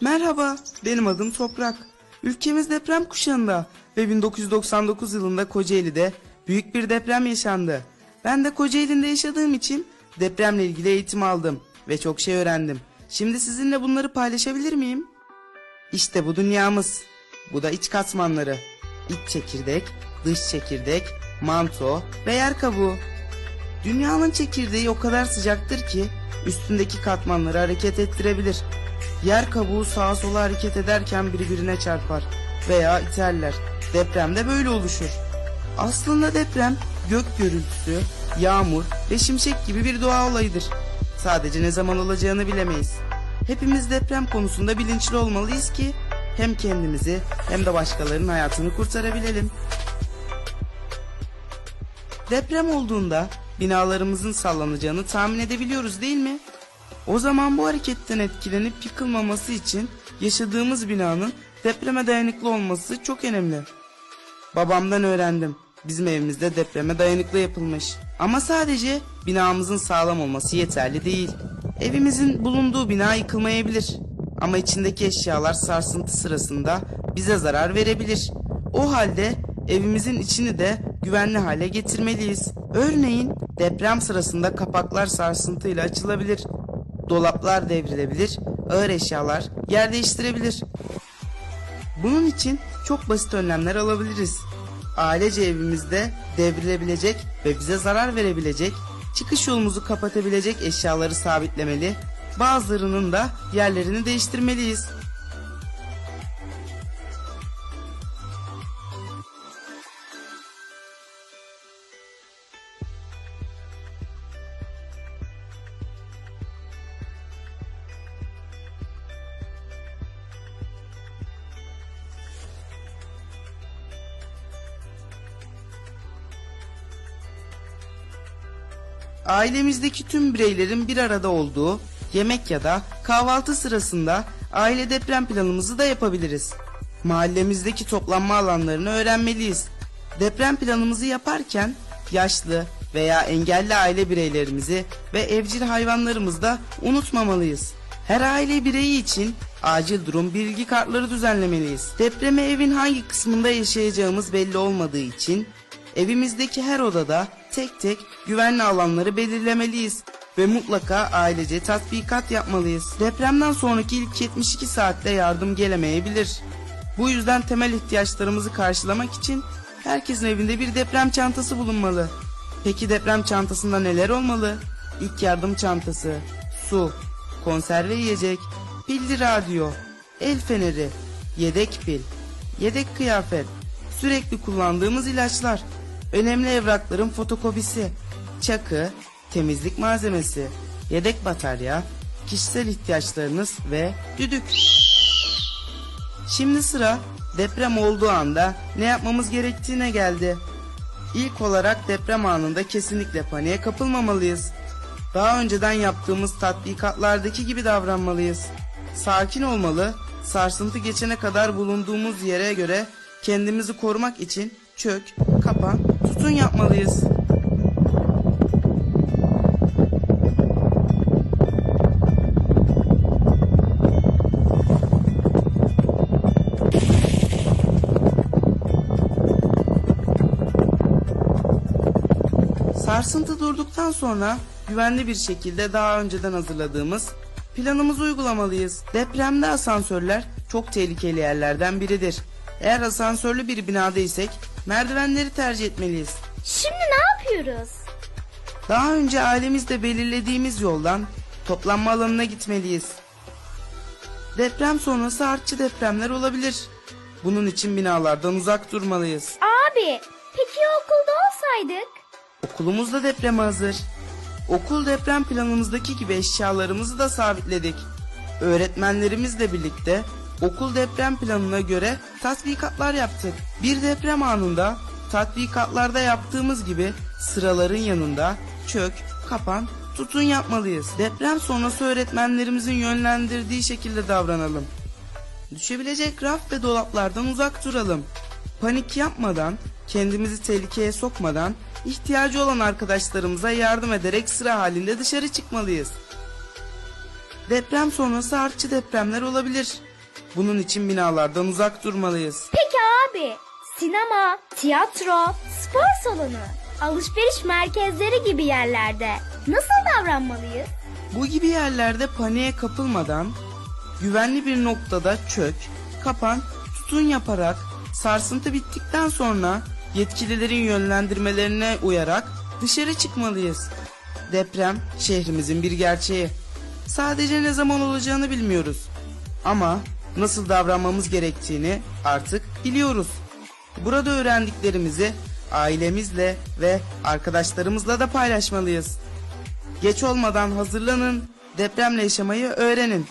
Merhaba, benim adım Toprak. Ülkemiz deprem kuşağında ve 1999 yılında Kocaeli'de büyük bir deprem yaşandı. Ben de Kocaeli'nde yaşadığım için depremle ilgili eğitim aldım ve çok şey öğrendim. Şimdi sizinle bunları paylaşabilir miyim? İşte bu dünyamız. Bu da iç katmanları. İç çekirdek, dış çekirdek, manto ve yer kabuğu. Dünyanın çekirdeği o kadar sıcaktır ki üstündeki katmanları hareket ettirebilir. Yer kabuğu sağa sola hareket ederken birbirine çarpar veya iterler. Deprem de böyle oluşur. Aslında deprem gök gürültüsü, yağmur ve şimşek gibi bir doğa olayıdır. Sadece ne zaman olacağını bilemeyiz. Hepimiz deprem konusunda bilinçli olmalıyız ki hem kendimizi hem de başkalarının hayatını kurtarabilelim. Deprem olduğunda binalarımızın sallanacağını tahmin edebiliyoruz değil mi? O zaman bu hareketten etkilenip yıkılmaması için yaşadığımız binanın depreme dayanıklı olması çok önemli. Babamdan öğrendim. Bizim evimizde depreme dayanıklı yapılmış. Ama sadece binamızın sağlam olması yeterli değil. Evimizin bulunduğu bina yıkılmayabilir. Ama içindeki eşyalar sarsıntı sırasında bize zarar verebilir. O halde evimizin içini de güvenli hale getirmeliyiz. Örneğin deprem sırasında kapaklar sarsıntıyla açılabilir. Dolaplar devrilebilir, ağır eşyalar yer değiştirebilir. Bunun için çok basit önlemler alabiliriz. Ailece evimizde devrilebilecek ve bize zarar verebilecek, çıkış yolumuzu kapatabilecek eşyaları sabitlemeli, bazılarının da yerlerini değiştirmeliyiz. Ailemizdeki tüm bireylerin bir arada olduğu yemek ya da kahvaltı sırasında aile deprem planımızı da yapabiliriz. Mahallemizdeki toplanma alanlarını öğrenmeliyiz. Deprem planımızı yaparken yaşlı veya engelli aile bireylerimizi ve evcil hayvanlarımızı da unutmamalıyız. Her aile bireyi için acil durum bilgi kartları düzenlemeliyiz. Depreme evin hangi kısmında yaşayacağımız belli olmadığı için Evimizdeki her odada tek tek güvenli alanları belirlemeliyiz ve mutlaka ailece tatbikat yapmalıyız. Depremden sonraki ilk 72 saatte yardım gelemeyebilir. Bu yüzden temel ihtiyaçlarımızı karşılamak için herkesin evinde bir deprem çantası bulunmalı. Peki deprem çantasında neler olmalı? İlk yardım çantası, su, konserve yiyecek, pilli radyo, el feneri, yedek pil, yedek kıyafet, sürekli kullandığımız ilaçlar, önemli evrakların fotokopisi, çakı, temizlik malzemesi, yedek batarya, kişisel ihtiyaçlarınız ve düdük. Şimdi sıra deprem olduğu anda ne yapmamız gerektiğine geldi. İlk olarak deprem anında kesinlikle paniğe kapılmamalıyız. Daha önceden yaptığımız tatbikatlardaki gibi davranmalıyız. Sakin olmalı, sarsıntı geçene kadar bulunduğumuz yere göre kendimizi korumak için çök, kapan, tutun yapmalıyız. Sarsıntı durduktan sonra güvenli bir şekilde daha önceden hazırladığımız planımızı uygulamalıyız. Depremde asansörler çok tehlikeli yerlerden biridir. Eğer asansörlü bir binadaysak merdivenleri tercih etmeliyiz. Şimdi ne yapıyoruz? Daha önce ailemizde belirlediğimiz yoldan toplanma alanına gitmeliyiz. Deprem sonrası artçı depremler olabilir. Bunun için binalardan uzak durmalıyız. Abi, peki ya okulda olsaydık? Okulumuz da depreme hazır. Okul deprem planımızdaki gibi eşyalarımızı da sabitledik. Öğretmenlerimizle birlikte okul deprem planına göre tatbikatlar yaptık. Bir deprem anında tatbikatlarda yaptığımız gibi sıraların yanında çök, kapan, tutun yapmalıyız. Deprem sonrası öğretmenlerimizin yönlendirdiği şekilde davranalım. Düşebilecek raf ve dolaplardan uzak duralım. Panik yapmadan, kendimizi tehlikeye sokmadan, ihtiyacı olan arkadaşlarımıza yardım ederek sıra halinde dışarı çıkmalıyız. Deprem sonrası artçı depremler olabilir. Bunun için binalardan uzak durmalıyız. Peki abi, sinema, tiyatro, spor salonu, alışveriş merkezleri gibi yerlerde nasıl davranmalıyız? Bu gibi yerlerde paniğe kapılmadan güvenli bir noktada çök, kapan, tutun yaparak sarsıntı bittikten sonra yetkililerin yönlendirmelerine uyarak dışarı çıkmalıyız. Deprem şehrimizin bir gerçeği. Sadece ne zaman olacağını bilmiyoruz. Ama nasıl davranmamız gerektiğini artık biliyoruz. Burada öğrendiklerimizi ailemizle ve arkadaşlarımızla da paylaşmalıyız. Geç olmadan hazırlanın, depremle yaşamayı öğrenin.